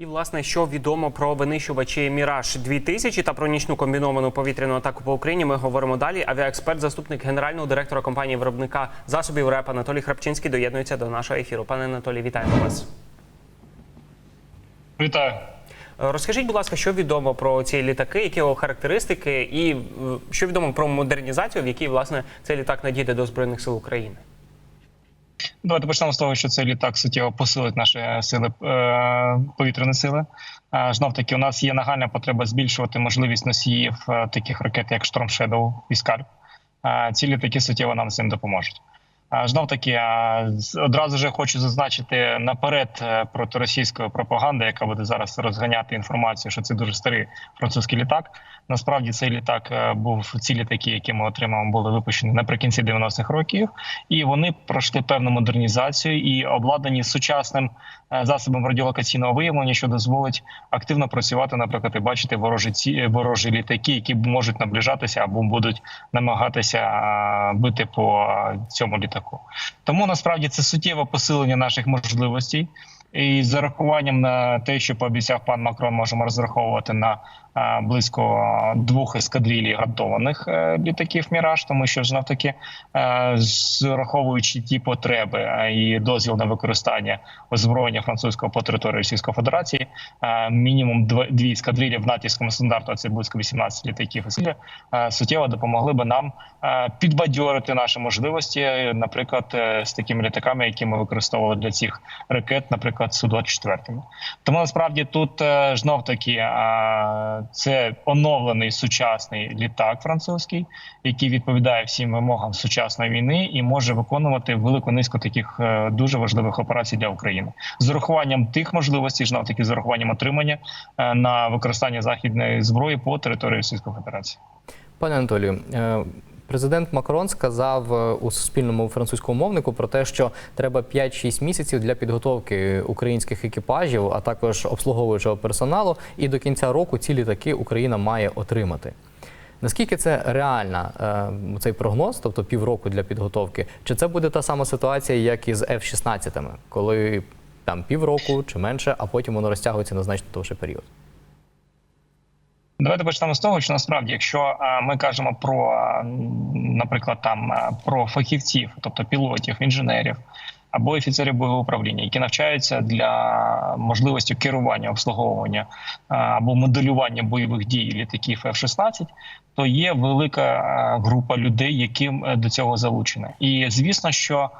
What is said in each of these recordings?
І власне, що відомо про винищувачі Міраж 2000 та про нічну комбіновану повітряну атаку по Україні. Ми говоримо далі. Авіаексперт, заступник генерального директора компанії виробника засобів РЕП Анатолій Храпчинський доєднується до нашого ефіру. Пане Анатолій, вітаємо вас. Вітаю. Е, Розкажіть, будь ласка, що відомо про ці літаки, які його характеристики, і е, що відомо про модернізацію, в якій власне цей літак надійде до збройних сил України. Давайте почнемо з того, що цей літак суттєво посилить наші сили е, повітряні сили. Е, Знов таки, у нас є нагальна потреба збільшувати можливість носіїв е, таких ракет, як Storm Shadow і. Е, Ці літаки суттєво нам цим допоможуть. Знов таки, одразу же хочу зазначити наперед е, проти російської пропаганди, яка буде зараз розганяти інформацію, що це дуже старий французький літак. Насправді цей літак е, був ці літаки, які ми отримали, були випущені наприкінці 90-х років, і вони пройшли певну модернізацію і обладнані сучасним е, засобом радіолокаційного виявлення, що дозволить активно працювати, наприклад, і бачити ворожі ці ворожі літаки, які можуть наближатися або будуть намагатися бити по цьому літаку. Тому насправді це суттєве посилення наших можливостей. І з зарахуванням на те, що пообіцяв пан Макрон, можемо розраховувати на близько двох ескадрилій гарантованих е, літаків Міраж, тому що знов таки, е, зараховуючи ті потреби е, і дозвіл на використання озброєння французького по території Російської Федерації, е, мінімум дв- дві ескадрилі в натівському стандарту, це близько 18 літаків і сили, е, суттєво допомогли би нам е, підбадьорити наші можливості, е, наприклад, е, з такими літаками, які ми використовували для цих ракет, наприклад, су 24 Тому насправді тут е, знов таки е, це оновлений сучасний літак французький, який відповідає всім вимогам сучасної війни і може виконувати велику низку таких е, дуже важливих операцій для України з урахуванням тих можливостей, ж таки з урахуванням отримання е, на використання західної зброї по території Російської Федерації. Пане Анатолію, е, президент Макрон сказав е, у суспільному французькому мовнику про те, що треба 5-6 місяців для підготовки українських екіпажів, а також обслуговуючого персоналу. І до кінця року ці літаки Україна має отримати. Наскільки це реальна е, цей прогноз, тобто півроку для підготовки? Чи це буде та сама ситуація, як і з F-16, коли там півроку чи менше, а потім воно розтягується на значно довший період? Давайте почнемо з того, що насправді, якщо ми кажемо про, наприклад, там про фахівців, тобто пілотів, інженерів або офіцерів бойового управління, які навчаються для можливості керування обслуговування або моделювання бойових дій літаків F-16, то є велика група людей, які е, до цього залучені. І звісно, що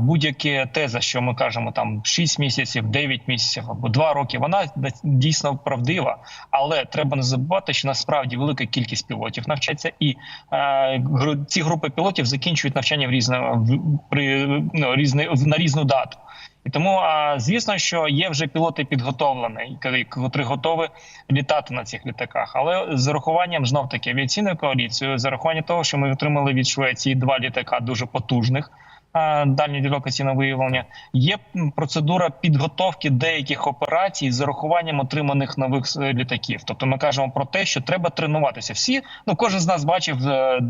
будь-яка теза, що ми кажемо там 6 місяців, 9 місяців або 2 роки, вона дійсно правдива. Але треба не забувати, що насправді велика кількість пілотів навчається, і е, ці групи пілотів закінчують навчання в різне в при ну, різне на різну дату. І тому, а, звісно, що є вже пілоти підготовлені, котрі- готові літати на цих літаках. Але з урахуванням знов таки авіаційною коаліцією, з урахуванням того, що ми отримали від Швеції два літака дуже потужних. А, Дальньоділокаційного виявлення є процедура підготовки деяких операцій з урахуванням отриманих нових е, літаків. Тобто, ми кажемо про те, що треба тренуватися. Всі ну кожен з нас бачив е,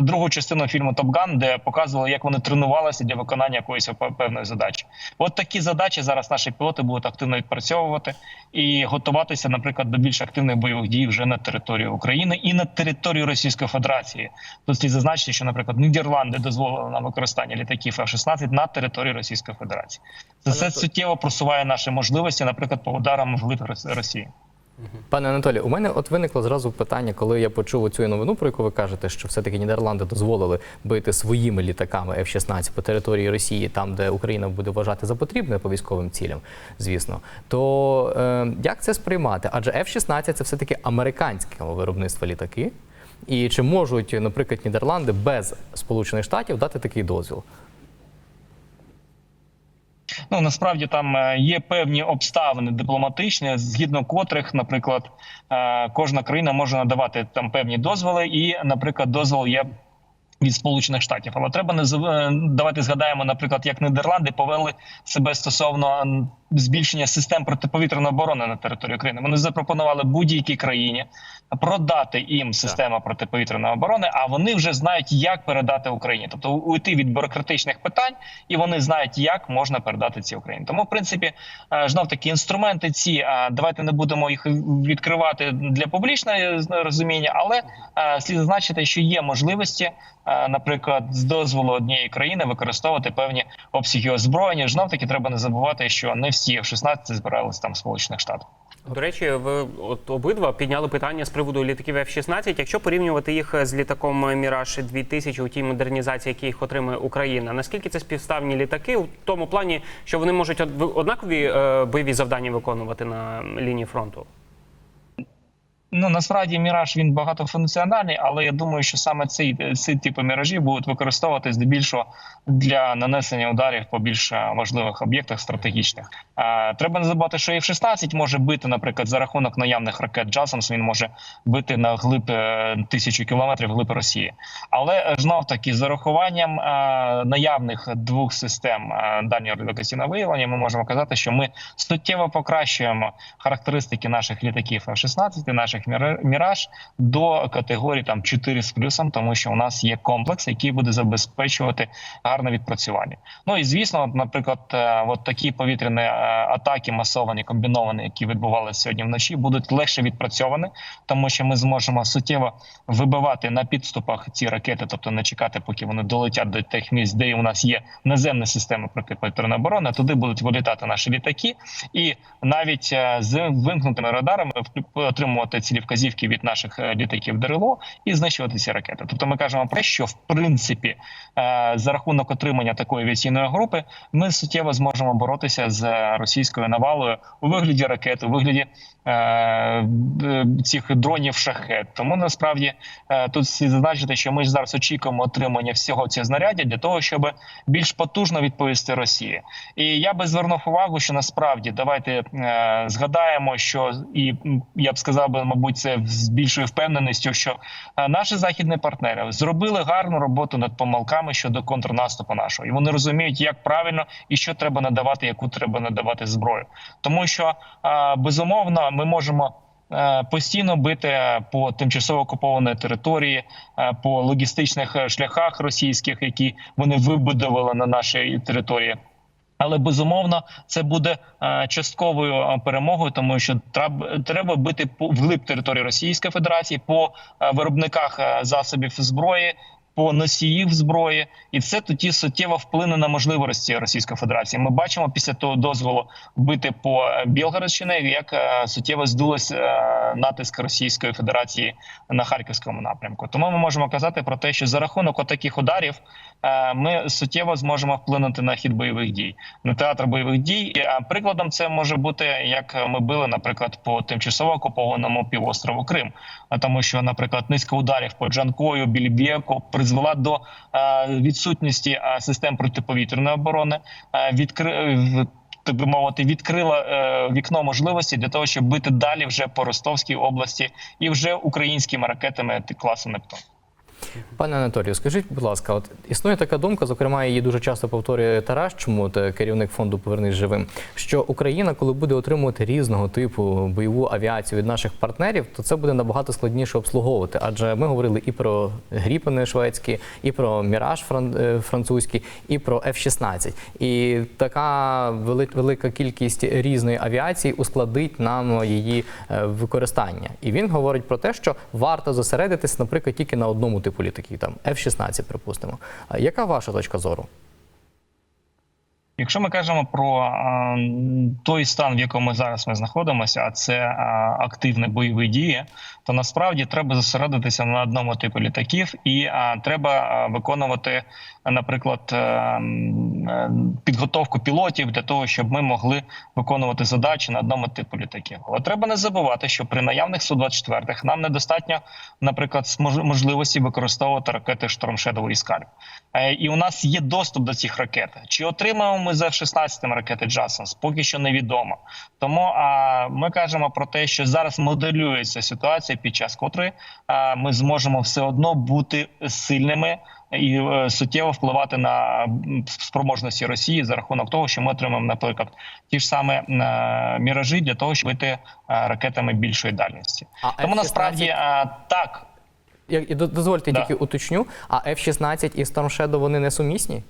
другу частину фільму Топ Ган, де показували, як вони тренувалися для виконання якоїсь певної задачі. От такі задачі зараз наші пілоти будуть активно відпрацьовувати і готуватися, наприклад, до більш активних бойових дій вже на території України і на території Російської Федерації. Тут слід зазначити, що, наприклад, Нідерланди дозволили на використання літаків F-16 на території Російської Федерації. Це все суттєво просуває наші можливості, наприклад, по ударам в глиб Росії. Пане Анатолій, у мене от виникло зразу питання, коли я почув цю новину, про яку ви кажете, що все-таки Нідерланди дозволили бити своїми літаками F-16 по території Росії, там, де Україна буде вважати за потрібне по військовим цілям, звісно. То е, як це сприймати? Адже F-16 це все-таки американське виробництво літаки. І чи можуть, наприклад, Нідерланди без Сполучених Штатів дати такий дозвіл? Ну насправді там е, є певні обставини дипломатичні, згідно котрих, наприклад, е, кожна країна може надавати там певні дозволи, і, наприклад, дозвол є. Від сполучених штатів, але треба не е, давайте згадаємо, наприклад, як Нідерланди повели себе стосовно збільшення систем протиповітряної оборони на території України. Вони запропонували будь-якій країні продати їм систему протиповітряної оборони, а вони вже знають, як передати Україні, тобто уйти від бюрократичних питань, і вони знають, як можна передати ці Україні. Тому, в принципі, знов таки інструменти ці. Давайте не будемо їх відкривати для публічного розуміння, але е, слід зазначити, що є можливості, е, наприклад, з дозволу однієї країни використовувати певні обсяги озброєння. Знов таки треба не забувати, що не всі F-16 збирались там в Сполучених Штатах. До речі, ви от обидва підняли питання з приводу літаків F-16. Якщо порівнювати їх з літаком Міраж 2000 у тій модернізації, які їх отримує Україна, наскільки це співставні літаки у тому плані, що вони можуть од- однакові е, бойові завдання виконувати на лінії фронту? Ну насправді міраж він багатофункціональний, але я думаю, що саме цей цей тип міражів будуть використовувати здебільшого для нанесення ударів по більш е, важливих об'єктах стратегічних. Е, треба не забувати, що F-16 може бити, наприклад, за рахунок наявних ракет Джасамс. Він може бити на глиб е, тисячу кілометрів глиб Росії. Але знов таки з урахуванням наявних двох систем дальнього радіолокаційного виявлення, ми можемо казати, що ми суттєво покращуємо характеристики наших літаків F-16, наших «Міра- міраж до категорії там 4 з плюсом, тому що у нас є комплекс, який буде забезпечувати гарне відпрацювання. Ну і звісно, наприклад, е, от такі повітряні е, атаки, масовані, комбіновані, які відбувалися сьогодні вночі, будуть легше відпрацьовані, тому що ми зможемо суттєво вибивати на підступах ці ракети, тобто не чекати, поки вони долетять до тих місць, де у нас є наземна система протиповітряної оборони. Туди будуть вилітати наші літаки, і навіть е, з вимкнутими радарами отримувати цілі вказівки від наших е, літаків ДРЛО і знищувати ці ракети. Тобто, ми кажемо про що в принципі е, за рахунок отримання такої авіаційної групи ми суттєво зможемо боротися з російською навалою у вигляді ракет, у вигляді е, цих дронів шахет. Тому насправді тут слід зазначити, що ми ж зараз очікуємо отримання всього цього знаряддя для того, щоб більш потужно відповісти Росії. І я би звернув увагу, що насправді давайте згадаємо, що і я б сказав би, мабуть, це з більшою впевненістю, що е, наші західні партнери зробили гарну роботу над помилками щодо контрнаступу нашого, і вони розуміють, як правильно і що треба надавати, яку треба надавати зброю, тому що е, безумовно ми можемо. е, Постійно бити по тимчасово окупованій території, по логістичних шляхах російських, які вони вибудували на нашій території. Але безумовно це буде е, частковою е, перемогою, тому що треба, бити по вглиб території Російської Федерації по е, виробниках засобів зброї. По носіїв зброї, і це тоді суттєво вплине на можливості Російської Федерації. Ми бачимо після того дозволу бити по Білгородщині, як е, суттєво здулась е, натиск Російської Федерації на харківському напрямку. Тому ми можемо казати про те, що за рахунок отаких ударів е, ми суттєво зможемо вплинути на хід бойових дій, на театр бойових дій. А прикладом це може бути як ми били, наприклад, по тимчасово окупованому півострову Крим, тому що, наприклад, низка ударів по Джанкою, Більбєку призвела до е, відсутності е, систем протиповітряної оборони, е, відкри... так би мовити, відкрила е, вікно можливості для того, щоб бити далі вже по Ростовській області і вже українськими ракетами класу Нептун. Пане Анатолію, скажіть, будь ласка, от існує така думка, зокрема, її дуже часто повторює Тарас, чому от, керівник фонду Повернись живим, що Україна, коли буде отримувати різного типу бойову авіацію від наших партнерів, то це буде набагато складніше обслуговувати. Адже ми говорили і про Гріпени шведські, і про Міраж е, французький, і про F-16. І така велика кількість різної авіації ускладить нам її е, використання. І він говорить про те, що варто зосередитись, наприклад, тільки на одному типу літаків, там F-16, припустимо. Яка ваша точка зору? Якщо ми кажемо про той стан, в якому зараз ми знаходимося, а це активне бойові дії, то насправді треба зосередитися на одному типу літаків, і треба виконувати, наприклад, е, е, підготовку пілотів для того, щоб ми могли виконувати задачі на одному типу літаків. Але треба не забувати, що при наявних су 24 нам недостатньо, наприклад, можливості використовувати ракети Shadow і Scalp. Е, І у нас є доступ до цих ракет. Чи отримаємо ми з F-16 ракети Джасенс? Поки що невідомо. Тому а, ми кажемо про те, що зараз моделюється ситуація, під час котрої ми зможемо все одно бути сильними і е, суттєво впливати на спроможності Росії за рахунок того, що ми отримаємо, наприклад, ті ж саме е, міражі для того, щоб бити е, ракетами більшої дальності. А Тому F-16? насправді так. Я- і до- Дозвольте Да. тільки уточню. А F-16 і Storm Shadow вони не сумісні?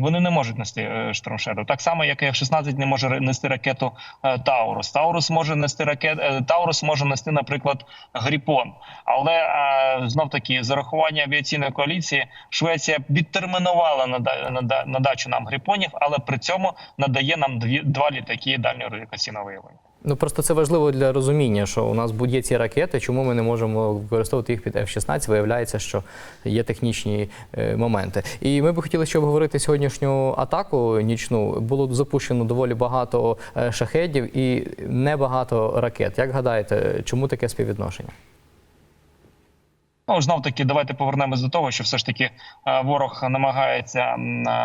Вони не можуть нести штормшеду. Так само, як і F-16 не може нести ракету е, Таурус. Таурус може нести ракет. е, Таурус може нести, наприклад, Гріпон. Але е, знов таки з рахування авіаційної коаліції Швеція відтермінувала нада- нада- надачу нам гріпонів, але при цьому надає нам дві два літаки дальнього радіокаційного виявлення. Ну просто це важливо для розуміння, що у нас будь-є ці ракети, чому ми не можемо використовувати їх під F-16. Виявляється, що є технічні е, моменти. І ми б хотіли ще обговорити сьогоднішню атаку нічну. Було запущено доволі багато е, шахедів і небагато ракет. Як гадаєте, чому таке співвідношення? Ну знов таки, давайте повернемось до того, що все ж таки е, ворог намагається е,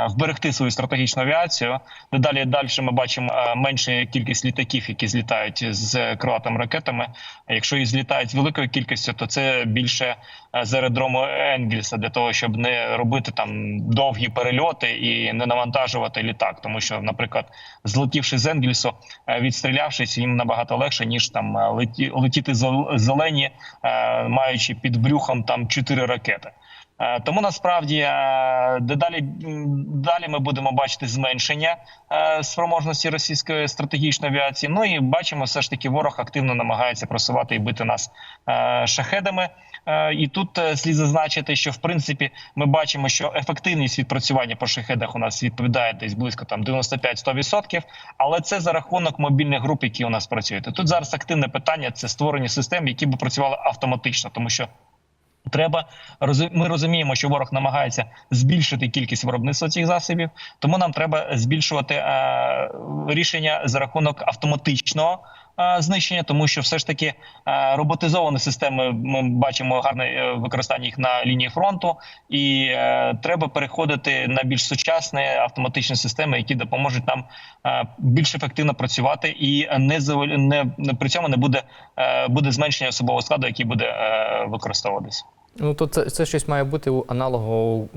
вберегти свою стратегічну авіацію. Дедалі далі ми бачимо е, меншу кількість літаків, які злітають з крилатими ракетами. Якщо і злітають великою кількістю, то це більше з аеродрому Енгельса для того, щоб не робити там довгі перельоти і не навантажувати літак. Тому що, наприклад, злетівши з Енгельсу, відстрілявшись, їм набагато легше ніж там летіти зел- зелені, маючи під брюхом там чотири ракети. Е, Тому насправді е, дедалі далі ми будемо бачити зменшення е, спроможності російської стратегічної авіації. Ну і бачимо, все ж таки, ворог активно намагається просувати і бити нас шахедами. І тут слід зазначити, що в принципі ми бачимо, що ефективність відпрацювання по шахедах у нас відповідає десь близько там 95-100%, але це за рахунок мобільних груп, які у нас працюють. Тут зараз активне питання це створення систем, які б працювали автоматично, тому що. Треба ми розуміємо, що ворог намагається збільшити кількість виробництва цих засобів, тому нам треба збільшувати е, рішення за рахунок автоматичного е, знищення, тому що все ж таки е, роботизовані системи ми бачимо гарне е, використання їх на лінії фронту, і треба переходити на більш сучасні автоматичні системи, які допоможуть нам більш ефективно працювати, і не не, при цьому не буде, буде зменшення особового складу, який буде використовуватися. Ну то це, це щось має бути у аналогу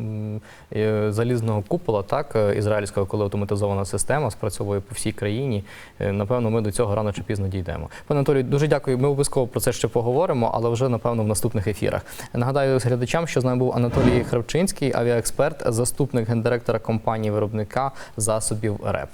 е, залізного купола, так е, ізраїльського, коли автоматизована система спрацьовує по всій країні. Е, Напевно, ми до цього рано чи пізно дійдемо. Пане Анатолію, дуже дякую. Ми обов'язково про це ще поговоримо, але вже напевно в наступних ефірах. Нагадаю глядачам, що з нами був Анатолій Хравчинський, авіаексперт, заступник гендиректора компанії виробника засобів РЕП.